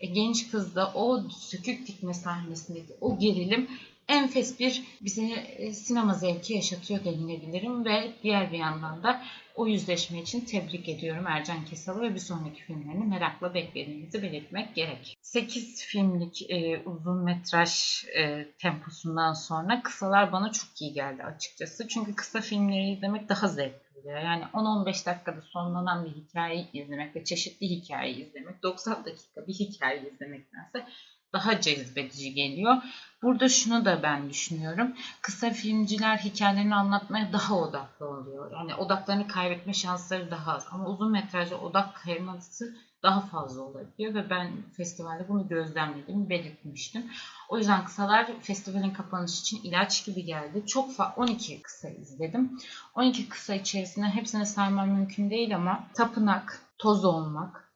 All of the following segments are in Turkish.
E, genç kızda o sökük dikme sahnesindeki o gerilim enfes bir bize sinema zevki yaşatıyor denilebilirim ve diğer bir yandan da o yüzleşme için tebrik ediyorum Ercan Kesal'ı ve bir sonraki filmlerini merakla beklediğinizi belirtmek gerek. 8 filmlik e, uzun metraj e, temposundan sonra kısalar bana çok iyi geldi açıkçası. Çünkü kısa filmleri izlemek daha zevkli oluyor. Yani 10-15 dakikada sonlanan bir hikayeyi izlemek ve çeşitli hikayeyi izlemek, 90 dakika bir hikaye izlemektense daha cezbedici geliyor. Burada şunu da ben düşünüyorum. Kısa filmciler hikayelerini anlatmaya daha odaklı oluyor. Yani odaklarını kaybetme şansları daha az. Ama uzun metrajda odak kayması daha fazla olabiliyor ve ben festivalde bunu gözlemledim, belirtmiştim. O yüzden kısalar festivalin kapanışı için ilaç gibi geldi. Çok fa 12 kısa izledim. 12 kısa içerisinde hepsini saymam mümkün değil ama Tapınak, Toz Olmak,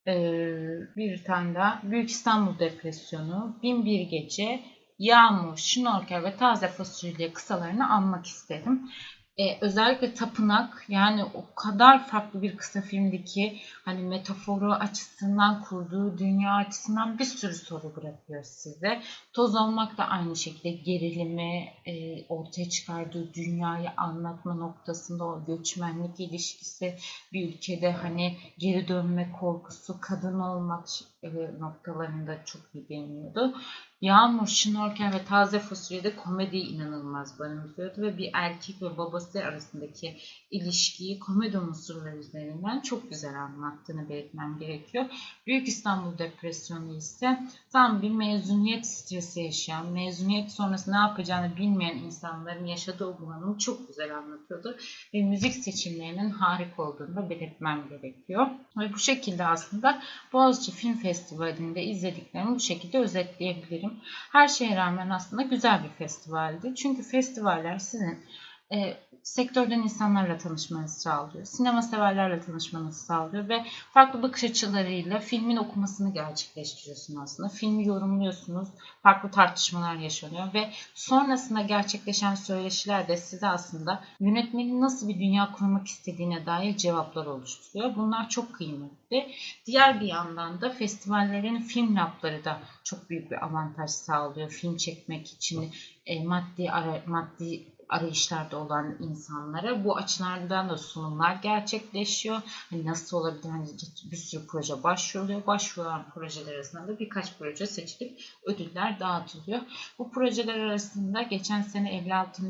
bir tane daha Büyük İstanbul Depresyonu, Bin Bir Gece, Yağmur, Şnorkel ve Taze Fasulye kısalarını anmak isterim. Ee, özellikle Tapınak yani o kadar farklı bir kısa filmdi ki hani metaforu açısından kurduğu dünya açısından bir sürü soru bırakıyor size. Toz olmak da aynı şekilde gerilimi e, ortaya çıkardığı dünyayı anlatma noktasında o göçmenlik ilişkisi bir ülkede hani geri dönme korkusu, kadın olmak e, noktalarında çok iyi değiniyordu. Yağmur, Şnorkel ve Taze Fasulye'de komedi inanılmaz barındırıyordu ve bir erkek ve babası arasındaki ilişkiyi komedi unsurları üzerinden çok güzel anlattığını belirtmem gerekiyor. Büyük İstanbul Depresyonu ise tam bir mezuniyet stresi yaşayan, mezuniyet sonrası ne yapacağını bilmeyen insanların yaşadığı o bunalımı çok güzel anlatıyordu. Ve müzik seçimlerinin harika olduğunu da belirtmem gerekiyor. Ve bu şekilde aslında Boğaziçi Film Festivali'nde izlediklerimi bu şekilde özetleyebilirim. Her şeye rağmen aslında güzel bir festivaldi. Çünkü festivaller sizin e, sektörden insanlarla tanışmanızı sağlıyor. Sinema severlerle tanışmanızı sağlıyor ve farklı bakış açılarıyla filmin okumasını gerçekleştiriyorsunuz aslında. Filmi yorumluyorsunuz, farklı tartışmalar yaşanıyor ve sonrasında gerçekleşen söyleşiler de size aslında yönetmenin nasıl bir dünya kurmak istediğine dair cevaplar oluşturuyor. Bunlar çok kıymetli. Diğer bir yandan da festivallerin film labları da çok büyük bir avantaj sağlıyor. Film çekmek için e, maddi ara, maddi arayışlarda olan insanlara bu açılardan da sunumlar gerçekleşiyor. Hani nasıl olabilir? Hani bir sürü proje başvuruluyor. Başvurulan projeler arasında da birkaç proje seçilip ödüller dağıtılıyor. Bu projeler arasında geçen sene 56.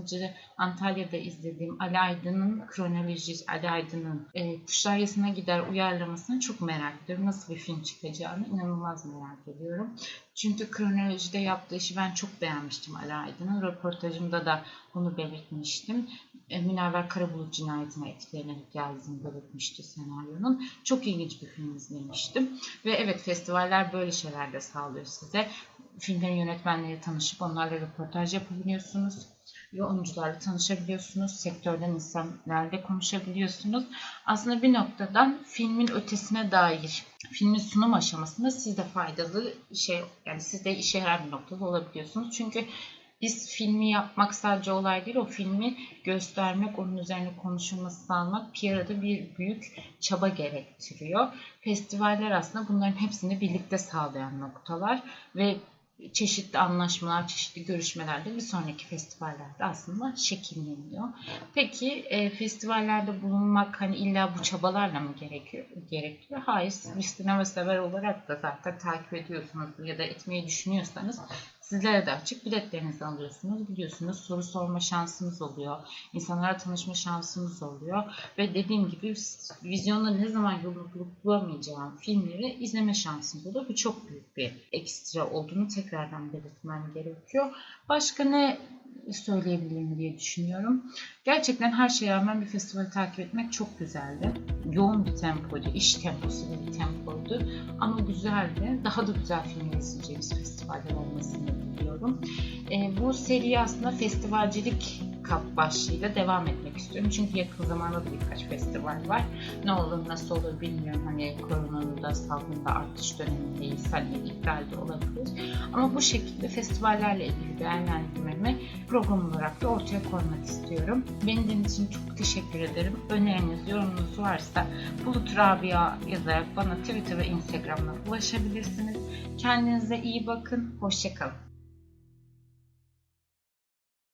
Antalya'da izlediğim Ali Aydın'ın kronolojisi, Ali Aydın'ın e, Kuşlar Yasına Gider uyarlamasını çok merak ediyorum. Nasıl bir film çıkacağını inanılmaz merak ediyorum. Çünkü kronolojide yaptığı işi ben çok beğenmiştim Ali. Röportajımda da bunu belirtmiştim. E, Münevver Karabulut cinayetine etkilenerek yazdığını belirtmişti senaryonun. Çok ilginç bir film izlemiştim. Ve evet festivaller böyle şeyler de sağlıyor size. Filmlerin yönetmenleriyle tanışıp onlarla röportaj yapabiliyorsunuz ve oyuncularla tanışabiliyorsunuz. Sektörden insanlarla konuşabiliyorsunuz. Aslında bir noktadan filmin ötesine dair filmin sunum aşamasında siz de faydalı şey yani siz de işe yarar bir noktada olabiliyorsunuz. Çünkü biz filmi yapmak sadece olay değil, o filmi göstermek, onun üzerine konuşulması sağlamak PR'da bir büyük çaba gerektiriyor. Festivaller aslında bunların hepsini birlikte sağlayan noktalar ve çeşitli anlaşmalar, çeşitli görüşmelerde bir sonraki festivallerde aslında şekilleniyor. Peki e, festivallerde bulunmak hani illa bu çabalarla mı gerekiyor? gerekiyor? Hayır, siz bir sinema sever olarak da zaten takip ediyorsunuz ya da etmeyi düşünüyorsanız Sizlere de açık biletlerinizi alıyorsunuz, gidiyorsunuz, soru sorma şansınız oluyor, insanlara tanışma şansınız oluyor ve dediğim gibi vizyonda ne zaman yolu bulamayacağım filmleri izleme şansınız oluyor. Bu çok büyük bir ekstra olduğunu tekrardan belirtmem gerekiyor. Başka ne söyleyebilirim diye düşünüyorum. Gerçekten her şeye rağmen bir festivali takip etmek çok güzeldi. Yoğun bir tempoydu, iş temposu bir tempoydu. Ama güzeldi. Daha da güzel film izleyeceğimiz festivaller olmasını diliyorum. E, bu seri aslında festivalcilik Cup başlığıyla devam etmek istiyorum. Çünkü yakın zamanda da birkaç festival var. Ne olur nasıl olur bilmiyorum. Hani koronanın da salgında artış dönemindeyiz. Hani iptal de olabilir. Ama bu şekilde festivallerle ilgili değerlendirmemi program olarak da ortaya koymak istiyorum. Beni dinlediğiniz için çok teşekkür ederim. Öneriniz, yorumunuz varsa Bulut Rabia yazarak bana Twitter ve Instagram'dan ulaşabilirsiniz. Kendinize iyi bakın. Hoşçakalın.